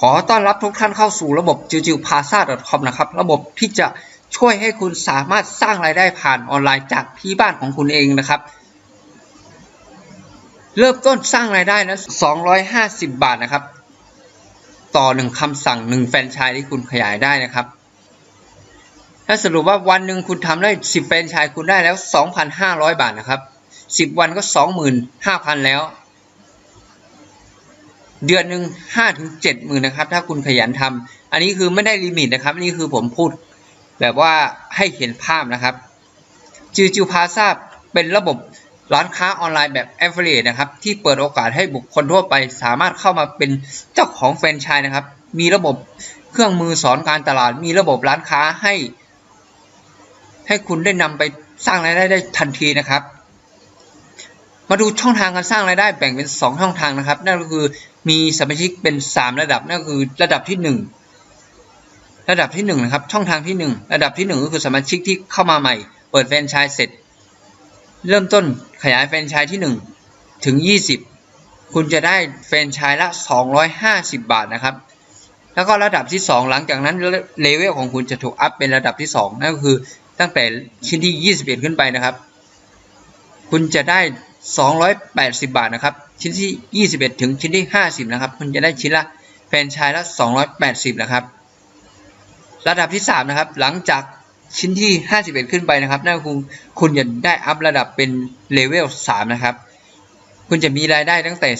ขอต้อนรับทุกท่านเข้าสู่ระบบจิวจิวพาซา .com นะครับ ระบบที่จะช่วยให้คุณสามารถสร้างรายได้ผ่านออนไลน์จากที่บ้านของคุณเองนะครับ เริ่มต้นสร้างรายได้นะ250 บาทนะครับ ต่อหนึ่งคำสั่งหนึ่งแฟรนไชส์ที่คุณขยายได้นะครับ ถ้าสรุปว่าวันหนึ่งคุณทำได้ 10 แฟรนไชส์คุณได้แล้ว 2,500 บาทนะครับ 10 วันก็ 25,000 แล้ว เดือนหนึ่งห้าถึงเจ็ดหมื่นนะครับ ถ้าคุณขยันทำอันนี้คือไม่ได้ลิมิตนะครับนี่คือผมพูด แบบว่าให้เห็นภาพนะครับจิวจิวพาซาเป็นระบบร้านค้าออนไลน์แบบ Affiliate นะครับ ที่เปิดโอกาสให้บุคคลทั่วไป สามารถเข้ามาเป็นเจ้าของแฟรนไชส์นะครับ มีระบบเครื่องมือสอนการตลาด มีระบบร้านค้าให้ ให้คุณได้นำไปสร้างรายได้ได้ทันทีนะครับ มาดูช่องทางการสร้างรายได้แบ่งเป็น 2 ช่องทางนะครับ นั่นก็คือ มีสมาชิกเป็น 3 ระดับนั่นคือระดับที่ 1 ระดับที่1นะครับช่องทางที่ 1 ระดับที่ 1 ก็คือสมาชิกที่เข้ามาใหม่ เปิดแฟรนไชส์เสร็จ เริ่มต้นขยายแฟรนไชส์ที่ 1 ถึง 20 คุณจะได้แฟรนไชส์ละ 250 บาทนะครับ แล้วก็ระดับที่ 2 หลังจากนั้นเลเวลของคุณจะถูกอัพเป็นระดับที่ 2 นั่นก็คือตั้งแต่ชิ้นที่ 21 ขึ้นไปนะครับ คุณจะได้ 280 บาทนะครับ ชิ้นที่ 21 ถึงชิ้นที่ 50 นะครับ คุณจะได้ชิ้นละแฟนชส์ละ 280 นะครับ ระดับที่ 3 นะครับ หลังจากชิ้นที่ 51 ขึ้นไปนะครับนั่นคือคุณจะได้อัพระดับเป็นเลเวล 3 นะครับ คุณจะมีรายได้ตั้งแต่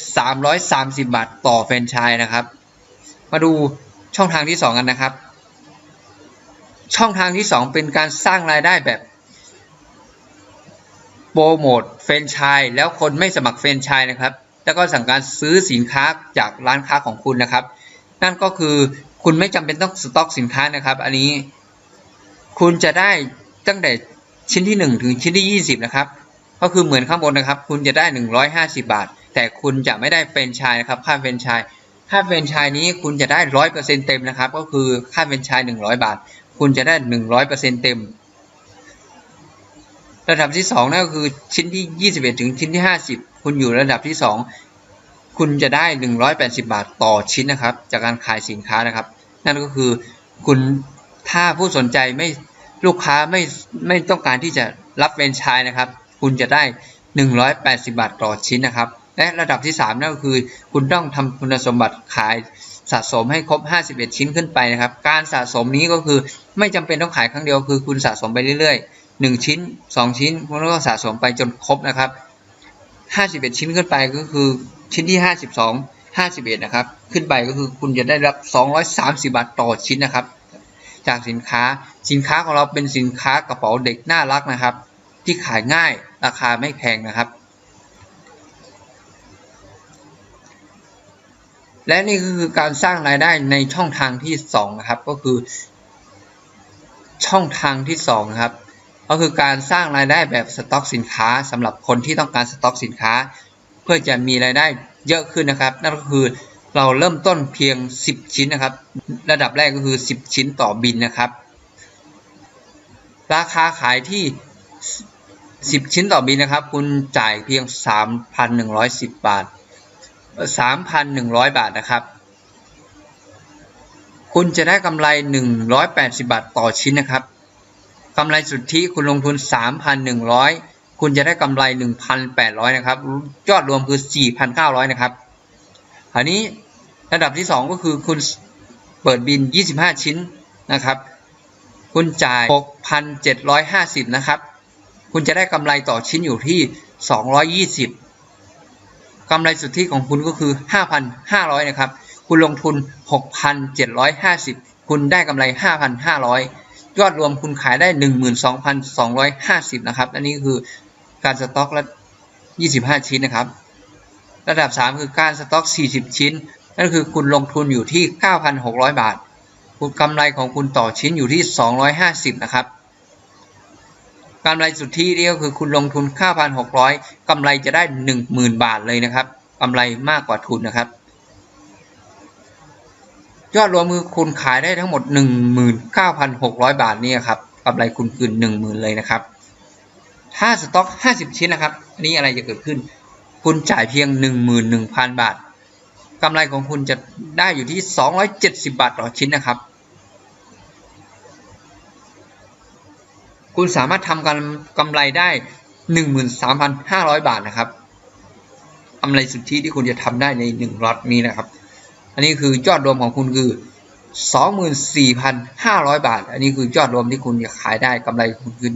330 บาทต่อแฟนชส์นะครับ มาดูช่องทางที่ 2 กันนะครับ ช่องทางที่ 2 เป็นการสร้างรายได้แบบ โปรโมทเฟรนไชส์แล้วคนไม่สมัครเฟรนไชส์นะครับ แล้วก็สั่งการซื้อสินค้าจากร้านค้าของคุณนะครับ นั่นก็คือคุณไม่จำเป็นต้องสต็อกสินค้านะครับ อันนี้ คุณจะได้ตั้งแต่ชิ้นที่ 1 ถึงชิ้นที่ 20 นะครับ ก็คือเหมือนข้างบนนะครับ คุณจะได้ 150 บาท แต่คุณจะไม่ได้เฟรนไชส์นะครับค่าเฟรนไชส์ค่าเฟรนไชส์นี้คุณจะได้ 100%เต็มนะครับ ก็คือค่าเฟรนไชส์100 บาท คุณจะได้ 100%เต็ม ระดับที่2นั่นก็คือชิ้นที่ 21 ถึงชิ้นที่ 50 คุณอยู่ระดับที่ 2 คุณจะได้ 180 บาทต่อชิ้นนะครับ จากการขายสินค้านะครับ นั่นก็คือคุณถ้าผู้สนใจไม่ลูกค้าไม่ไม่ต้องการที่จะรับแฟรนชส์นะครับ คุณจะได้ 180 บาทต่อชิ้นนะครับ และระดับที่ 3 นั่นก็คือ คุณต้องทำคุณสมบัติขายสะสมให้ครบ 51 ชิ้นขึ้นไปนะครับ การสะสมนี้ก็คือไม่จำเป็นต้องขายครั้งเดียวคือคุณสะสมไปเรื่อยๆ 1 ชิ้น 2 ชิ้นคุณก็สะสมไปจนครบนะครับ51 ชิ้นขึ้นไปก็คือชิ้นที่ 52 51 นะครับ ขึ้นไปก็คือคุณจะได้รับ 230 บาทต่อชิ้นนะครับ จากสินค้าสินค้าของเราเป็นสินค้ากระเป๋าเด็กน่ารักนะครับ ที่ขายง่ายราคาไม่แพงนะครับ และนี่ก็คือการสร้างรายได้ในช่องทางที่2นะครับก็คือ ช่องทางที่2ครับ ก็คือการสร้างรายได้แบบสต็อกสินค้าสำหรับคนที่ต้องการสต็อกสินค้า เพื่อจะมีรายได้เยอะขึ้นนะครับ นั่นก็คือเราเริ่มต้นเพียง 10 ชิ้นนะครับ ระดับแรกก็คือ 10 ชิ้นต่อบินนะครับ ราคาขายที่ 10 ชิ้นต่อบินนะครับ คุณจ่ายเพียง 3,110 บาท 3,100 บาทนะครับ คุณจะได้กำไร 180 บาทต่อชิ้นนะครับ กำไรสุทธิคุณลงทุน 3,100 คุณจะได้กำไร 1,800 นะครับ ยอดรวมคือ 4,900 นะครับคราวนี้ระดับที่ 2 ก็คือคุณเปิดบิน 25 ชิ้นนะครับ คุณจ่าย 6,750 นะครับ คุณจะได้กำไรต่อชิ้นอยู่ที่ 220กำไรสุทธิของคุณก็คือ 5,500 นะครับ คุณลงทุน 6,750 คุณได้กำไร 5,500 ยอดรวมคุณขายได้ 12,250 นะครับ อันนี้คือการสต็อกละ 25 ชิ้นนะครับ ระดับ 3 คือการสต็อก 40 ชิ้น นั่นคือคุณลงทุนอยู่ที่ 9,600 บาท คุณกำไรของคุณต่อชิ้นอยู่ที่ 250 นะครับกำไรสุทธินี่ก็คือคุณลงทุน 9,600กำไรจะได้ 10,000 บาทเลยนะครับกำไรมากกว่าทุนนะครับ ยอดรวมคือคุณขายได้ทั้งหมด 19,600 บาทนี่ครับกำไรคุณคืน10,000เลยนะครับ ถ้าสต็อก 50 ชิ้นนะครับอันนี้อะไรจะเกิดขึ้น คุณจ่ายเพียง 11,000 บาทกำไรของคุณจะได้อยู่ที่ 270 บาทต่อชิ้นนะครับ คุณสามารถทำกำกำไรได้ 13,500 บาทนะครับกำไรสุทธิที่คุณจะทำได้ใน 1 ล็อตนี้นะครับ อันนี้คือยอดรวมของคุณคือ 24,500 บาท อันนี้คือยอดรวมที่คุณจะขายได้กำไรคุณคือ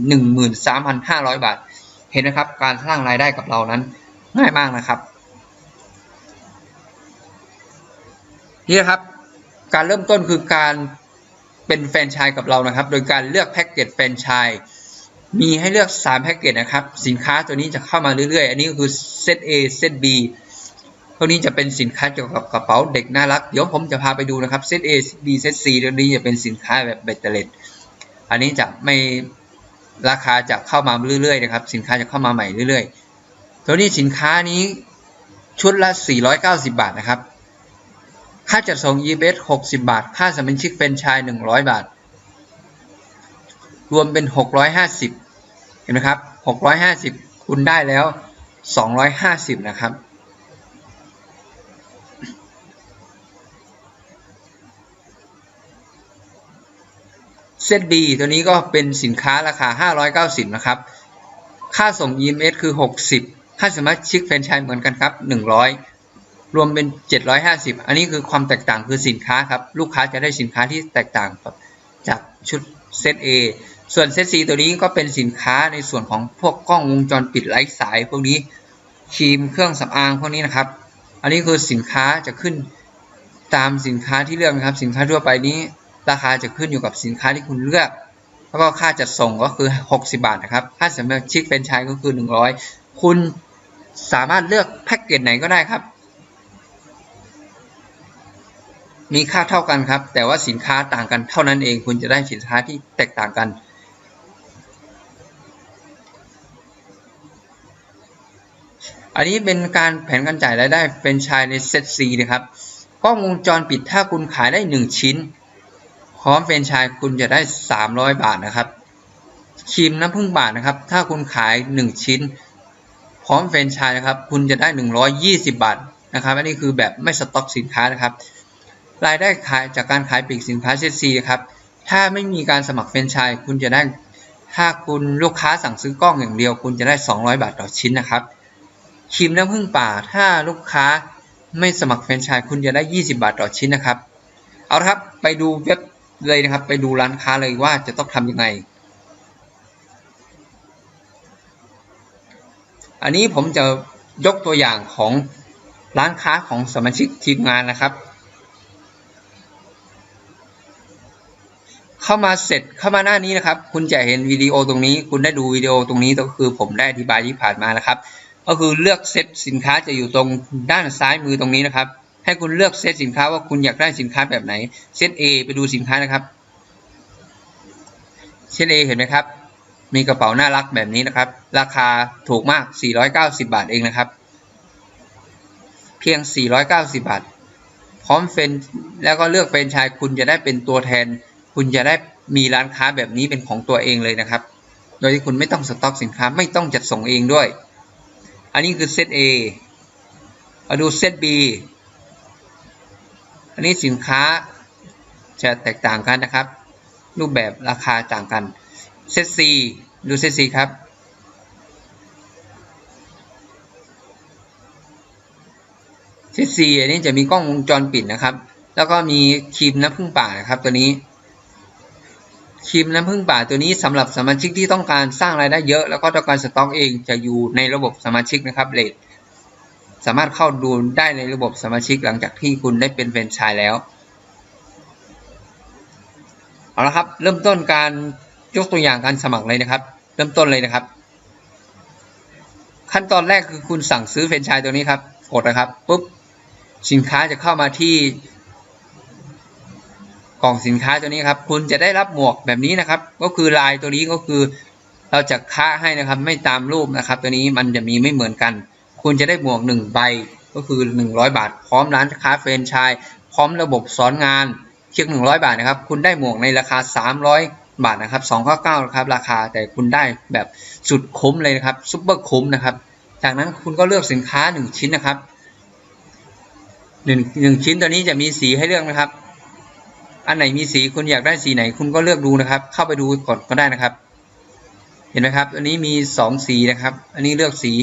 13,500 บาท เห็นนะครับ การสร้างรายได้กับเรานั้นง่ายมากนะครับ นี่นะครับ การเริ่มต้นคือการเป็นแฟนชส์กับเรานะครับ โดยการเลือกแพ็กเกจแฟนชส์มีให้เลือก 3 แพ็กเกจนะครับ สินค้าตัวนี้จะเข้ามาเรื่อยๆ อันนี้ก็คือเซต A เซต B วกนี้จะเป็นสินค้าเกี่ยวกับกระเป๋าเด็กน่ารัก เดี๋ยวผมจะพาไปดูนะครับเซตเซต B เซต C ตัวนี้จะเป็นสินค้าแบบเบตเตอร์เลตอันนี้จะไม่ราคาจะเข้ามาเรื่อยๆนะครับ สินค้าจะเข้ามาใหม่เรื่อยๆ ตัวนี้สินค้านี้ชุดละ 490 บาทนะครับ ค่าจัดส่ง eBay 60 บาท ค่าสมาชิกเป็นชาย 100 บาท รวมเป็น 650 เห็นไหมครับ 650 คุณได้แล้ว 250 นะครับ เซต B ตัวนี้ก็เป็นสินค้าราคา 590 นะครับ ค่าส่ง EMS คือ 60 ค่าสมาชิกแฟรนไชส์เหมือนกันครับ 100 รวมเป็น 750 อันนี้คือความแตกต่างคือสินค้าครับ ลูกค้าจะได้สินค้าที่แตกต่างจากชุดเซต A ส่วนเซต C ตัวนี้ก็เป็นสินค้าในส่วนของพวกกล้องวงจรปิดไร้สาย พวกนี้ครีมเครื่องสำอางพวกนี้นะครับ อันนี้คือสินค้าจะขึ้นตามสินค้าที่เลือกนะครับ สินค้าทั่วไปนี้ ราคาจะขึ้นอยู่กับสินค้าที่คุณเลือก แล้วก็ค่าจัดส่งก็คือ 60 บาทนะครับค่าสำหรับชิคเป็นชายก็คือ 100 คุณสามารถเลือกแพ็กเกจไหนก็ได้ครับ มีค่าเท่ากันครับ แต่ว่าสินค้าต่างกันเท่านั้นเอง คุณจะได้สินค้าที่แตกต่างกันอันนี้เป็นการแผนการจ่ายรายได้เป็นชายในเซต C นะครับ กล้องวงจรปิดถ้าคุณขายได้ 1 ชิ้น พร้อมแฟรนชส์คุณจะได้ 300 บาทนะครับครีมน้ำผึ้งบาทนะครับ ถ้าคุณขาย 1 ชิ้น พร้อมแฟรนไชส์นะครับ คุณจะได้ 120 บาทนะครับ อันนี้คือแบบไม่สต็อกสินค้านะครับ รายได้ขายจากการขายปลีกสินค้าเซตซีครับ ถ้าไม่มีการสมัครแฟรนไชส์คุณจะได้ ถ้าคุณลูกค้าสั่งซื้อกล้องอย่างเดียว คุณจะได้ 200 บาทต่อชิ้นนะครับครีมน้ำผึ้งป่า ถ้าลูกค้าไม่สมัครแฟรนไชส์คุณจะได้ 20 บาทต่อชิ้นนะครับ เอาละครับ ไปดูเว็บ เลยนะครับ ไปดูร้านค้าเลยว่าจะต้องทำยังไง อันนี้ผมจะยกตัวอย่างของร้านค้าของสมาชิกทีมงานนะครับ เข้ามาเสร็จเข้ามาหน้านี้นะครับ คุณจะเห็นวิดีโอตรงนี้ คุณได้ดูวิดีโอตรงนี้ก็คือผมได้อธิบายที่ผ่านมานะครับ ก็คือเลือกเซตสินค้าจะอยู่ตรงด้านซ้ายมือตรงนี้นะครับ ให้คุณเลือกเซตสินค้าว่าคุณอยากได้สินค้าแบบไหน เซต A ไปดูสินค้านะครับ เซต A เห็นไหมครับ มีกระเป๋าน่ารักแบบนี้นะครับ ราคาถูกมาก 490 บาทเองนะครับ เพียง 490 บาท พร้อมเฟนแล้วก็เลือกเป็นชายคุณจะได้เป็นตัวแทน คุณจะได้มีร้านค้าแบบนี้เป็นของตัวเองเลยนะครับ โดยที่คุณไม่ต้องสต็อกสินค้าไม่ต้องจัดส่งเองด้วย อันนี้คือเซต A มาดูเซต B อันนี้สินค้าจะแตกต่างกันนะครับ รูปแบบราคาต่างกันเซต C ดูเซต C ครับ เซต C อันนี้จะมีกล้องวงจรปิดนะครับ แล้วก็มีครีมน้ำผึ้งป่านะครับตัวนี้ครีมน้ำผึ้งป่าตัวนี้สำหรับสมาชิกที่ต้องการสร้างรายได้เยอะ แล้วก็ต้องการสต็อกเองจะอยู่ในระบบสมาชิกนะครับเลท สามารถเข้าดูได้ในระบบสมาชิกหลังจากที่คุณได้เป็นแฟรนไชส์แล้ว เอาละครับ เริ่มต้นการยกตัวอย่างการสมัครเลยนะครับ เริ่มต้นเลยนะครับ ขั้นตอนแรกคือคุณสั่งซื้อแฟรนไชส์ตัวนี้ครับ กดนะครับปุ๊บสินค้าจะเข้ามาที่กล่องสินค้าตัวนี้ครับ คุณจะได้รับหมวกแบบนี้นะครับ ก็คือลายตัวนี้ก็คือ เราจะค้าให้นะครับ ไม่ตามรูปนะครับ ตัวนี้มันจะมีไม่เหมือนกัน คุณจะได้หมวก1ใบก็คือ 100 บาท พร้อมร้านค้าแฟรนชส์พร้อมระบบสอนงานเพียง100 บาทนะครับ คุณได้หมวกในราคา 300 บาทนะครับ299นะครับราคาแต่คุณได้แบบสุดคุ้มเลยนะครับซุปเปอร์คุ้มนะครับ จากนั้นคุณก็เลือกสินค้า 1 ชิ้นนะครับหนึ่งหนึ่งชิ้นตัวนี้จะมีสีให้เลือกนะครับ อันไหนมีสีคุณอยากได้สีไหน คุณก็เลือกดูนะครับ เข้าไปดูก่อนก็ได้นะครับ เห็นไหมครับ อันนี้มีสองสีนะครับ อันนี้เลือกสี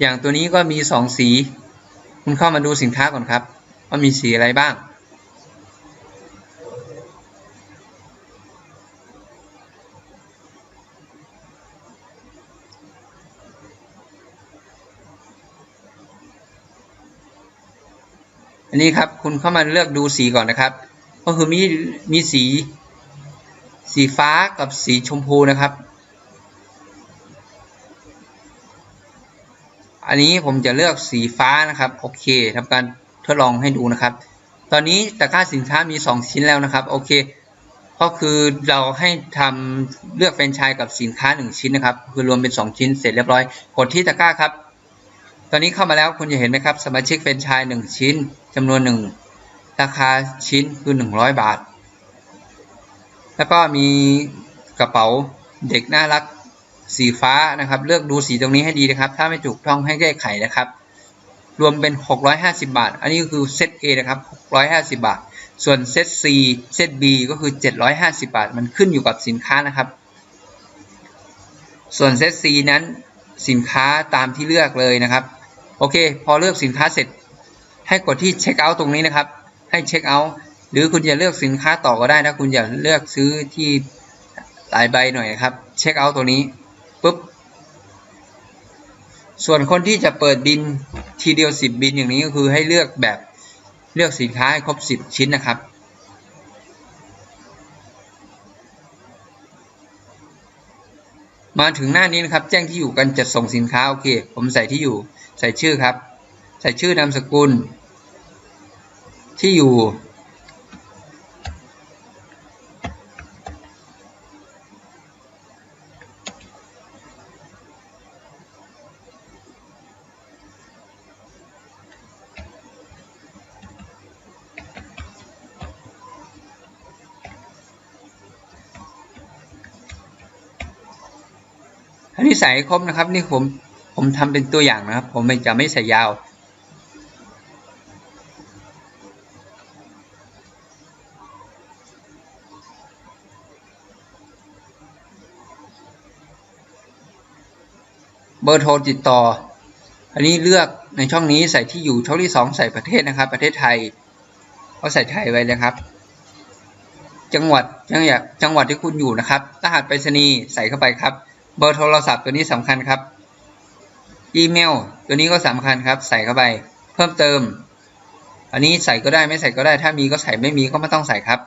อย่างตัวนี้ก็มีสองสี คุณเข้ามาดูสินค้าก่อนครับ ว่ามีสีอะไรบ้าง อันนี้ครับคุณเข้ามาเลือกดูสีก่อนนะครับ ก็คือมีมีสี สีฟ้ากับสีชมพูนะครับ อันนี้ผมจะเลือกสีฟ้านะครับโอเคทำการทดลองให้ดูนะครับ ตอนนี้ตะกร้าสินค้ามี 2 ชิ้นแล้วนะครับโอเคก็คือเราให้ทำเลือกแฟรนไชส์กับสินค้า 1 ชิ้นนะครับ คือรวมเป็น 2 ชิ้นเสร็จเรียบร้อยกดที่ตะกร้าครับ ตอนนี้เข้ามาแล้วคุณจะเห็นไหมครับ สมาชิกแฟรนไชส์1ชิ้นจำนวน 1 ราคาชิ้นคือ 100 บาท แล้วก็มีกระเป๋าเด็กน่ารัก สีฟ้านะครับ เลือกดูสีตรงนี้ให้ดีนะครับ ถ้าไม่ถูกต้องให้แก้ไขนะครับ รวมเป็น 650 บาท อันนี้ก็คือเซต A นะครับ 650 บาท ส่วนเซต C เซต B ก็คือ 750 บาท มันขึ้นอยู่กับสินค้านะครับ ส่วนเซต C นั้นสินค้าตามที่เลือกเลยนะครับ โอเค พอเลือกสินค้าเสร็จ ให้กดที่เช็คเอาท์ตรงนี้นะครับ ให้เช็คเอาท์หรือคุณจะเลือกสินค้าต่อก็ได้ถ้าคุณอยากเลือกซื้อที่หลายใบหน่อยครับ เช็คเอาท์ตัวนี้ ปุ๊บ ส่วนคนที่จะเปิดบินทีเดียว 10 บินอย่างนี้ก็คือให้เลือกแบบเลือกสินค้าให้ครบ 10 ชิ้นนะครับ มาถึงหน้านี้นะครับ แจ้งที่อยู่กันจัดส่งสินค้า โอเค ผมใส่ที่อยู่ ใส่ชื่อครับ ใส่ชื่อนามสกุล ที่อยู่ันนี้ใส่ครบนะครับ นี่ผมผมทำเป็นตัวอย่างนะครับ ผมไม่จะไม่ใส่ยาวเบอร์โทรติดต่อ อันนี้เลือกในช่องนี้ใส่ที่อยู่ช่องที่สองใส่ประเทศนะครับ ประเทศไทยก็ใส่ไทยไว้เลยครับ จังหวัดจังหวัดจังหวัดที่คุณอยู่นะครับ รหัสไปรษณีย์ใส่เข้าไปครับ เบอร์โทรศัพท์ตัวนี้สำคัญครับ อีเมล ตัวนี้ก็สำคัญครับ ใส่เข้าไป เพิ่มเติม อันนี้ใส่ก็ได้ไม่ใส่ก็ได้ ถ้ามีก็ใส่ไม่มีก็ไม่ต้องใส่ครับ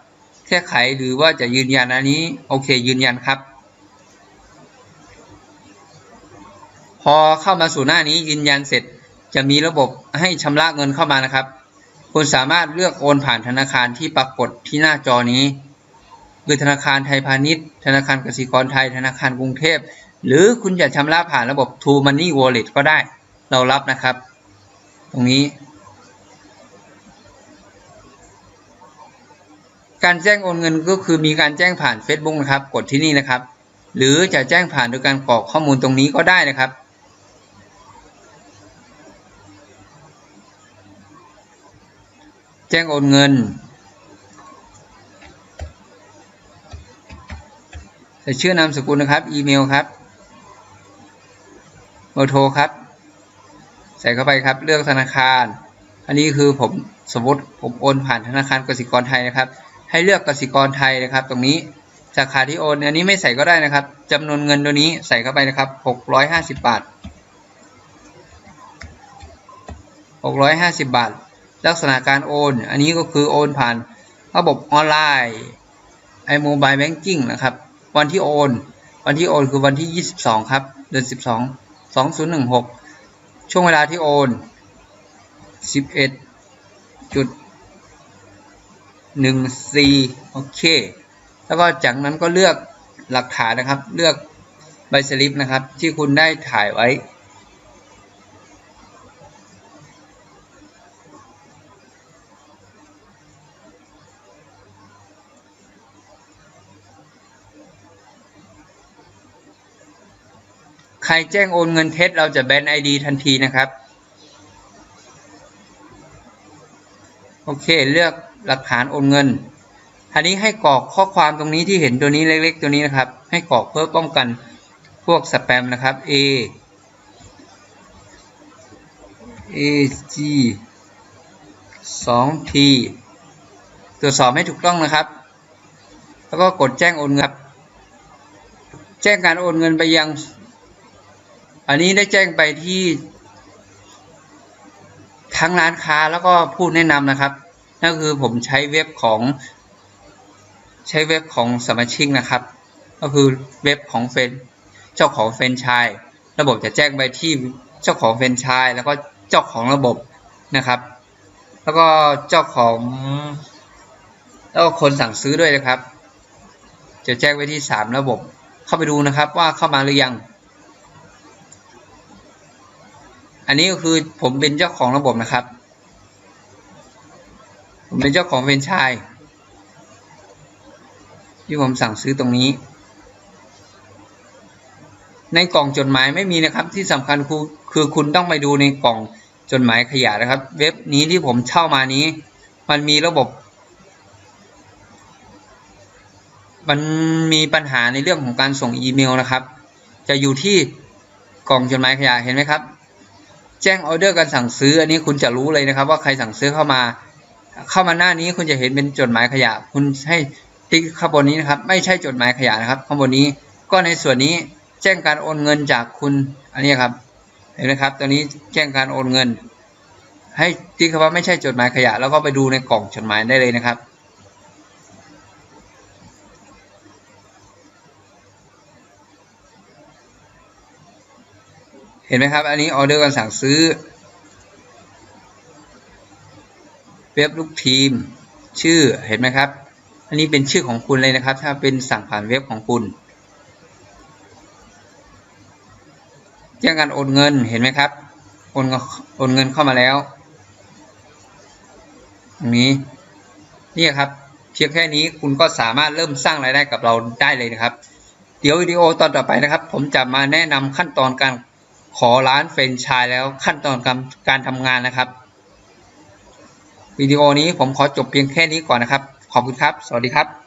แค่ไขหรือว่าจะยืนยันอันนี้ โอเคยืนยันครับ พอเข้ามาสู่หน้านี้ยืนยันเสร็จ จะมีระบบให้ชำระเงินเข้ามานะครับ คุณสามารถเลือกโอนผ่านธนาคารที่ปรากฏที่หน้าจอนี้คือธนาคารไทยพาณิชย์ ธนาคารกสิกรไทย ธนาคารกรุงเทพ หรือคุณจะชำระผ่านระบบ True Money Wallet ก็ได้ เรารับนะครับ ตรงนี้ การแจ้งโอนเงินก็คือมีการแจ้งผ่าน Facebook นะครับ กดที่นี่นะครับ หรือจะแจ้งผ่านโดยการกรอกข้อมูลตรงนี้ก็ได้นะครับแจ้งโอนเงินใส่ชื่อนามสกุลนะครับ อีเมลครับ เบอร์โทรครับ ใส่เข้าไปครับ เลือกธนาคาร อันนี้คือผมสมมติผมโอนผ่านธนาคารกสิกรไทยนะครับ ให้เลือกกสิกรไทยนะครับ ตรงนี้สาขาที่โอน อันนี้ไม่ใส่ก็ได้นะครับจำนวนเงินตัวนี้ใส่เข้าไปนะครับ650 บาท 650 บาท ลักษณะการโอน อันนี้ก็คือโอนผ่านระบบออนไลน์ไอโมบายแบงกิ้งนะครับ วันที่โอน วันที่โอนคือวันที่ 22 ครับ เดือน 12 2016 ช่วงเวลาที่โอน 11จุด14โอเค แล้วก็จากนั้นก็เลือกหลักฐานนะครับ เลือกใบสลิปนะครับ ที่คุณได้ถ่ายไว้ ใครแจ้งโอนเงินเท็จเราจะแบนไอดีทันทีนะครับ โอเค เลือกหลักฐานโอนเงินอันนี้ให้กรอกข้อความตรงนี้ที่เห็นตัวนี้เล็ก ๆ ตัวนี้นะครับ ให้กรอกเพื่อป้องกันพวกสแปมนะครับ A A G 2 P ตรวจสอบให้ถูกต้องนะครับ แล้วก็กดแจ้งโอนเงิน แจ้งการโอนเงินไปยัง อันนี้ได้แจ้งไปที่ ทั้งร้านค้าแล้วก็ผู้แนะนำนะครับนั่นคือผมใช้เว็บของ ใช้เว็บของสมาชิกนะครับ ก็คือเว็บของเฟนเจ้าของเฟนชายระบบจะแจ้งไปที่เจ้าของเฟนชายแล้วก็เจ้าของระบบนะครับ แล้วก็เจ้าของ แล้วก็คนสั่งซื้อด้วยนะครับ จะแจ้งไปที่สามระบบ เข้าไปดูนะครับว่าเข้ามาหรือยัง อันนี้ก็คือผมเป็นเจ้าของระบบนะครับ ผมเป็นเจ้าของเฟรนไชายที่ผมสั่งซื้อตรงนี้ ในกล่องจดหมายไม่มีนะครับ ที่สำคัญคือคือคุณต้องไปดูในกล่องจดหมายขยะนะครับ เว็บนี้ที่ผมเช่ามานี้ มันมีระบบ มันมีปัญหาในเรื่องของการส่งอีเมลนะครับ จะอยู่ที่กล่องจดหมายขยะเห็นไหมครับ แจ้งออเดอร์การสั่งซื้อ อันนี้คุณจะรู้เลยนะครับ ว่าใครสั่งซื้อเข้ามา เข้ามาหน้านี้คุณจะเห็นเป็นจดหมายขยะ คุณให้ติ๊กข้างบนนี้นะครับ ไม่ใช่จดหมายขยะนะครับ ข้างบนนี้ก็ในส่วนนี้แจ้งการโอนเงินจากคุณอันนี้ครับ เห็นไหมครับตัวนี้แจ้งการโอนเงิน ให้ติ๊กคำว่าไม่ใช่จดหมายขยะ แล้วก็ไปดูในกล่องจดหมายได้เลยนะครับ ห็นไหมครับ อันนี้ออเดอร์การสั่งซื้อเว็บลูกทีม ชื่อเห็นไหมครับ อันนี้เป็นชื่อของคุณเลยนะครับ ถ้าเป็นสั่งผ่านเว็บของคุณแจ้งการโอนเงินเห็นไหมครับโอนโอนเงินเข้ามาแล้วตรงนี้นี่ครับเพียงแค่นี้คุณก็สามารถเริ่มสร้างรายได้กับเราได้เลยนะครับ เดี๋ยววิดีโอตอนต่อไปนะครับ ผมจะมาแนะนำขั้นตอนการ ขอร้านเฟรนไชายแล้วขั้นตอนการทำงานนะครับ วิดีโอนี้ผมขอจบเพียงแค่นี้ก่อนนะครับ ขอบคุณครับ สวัสดีครับ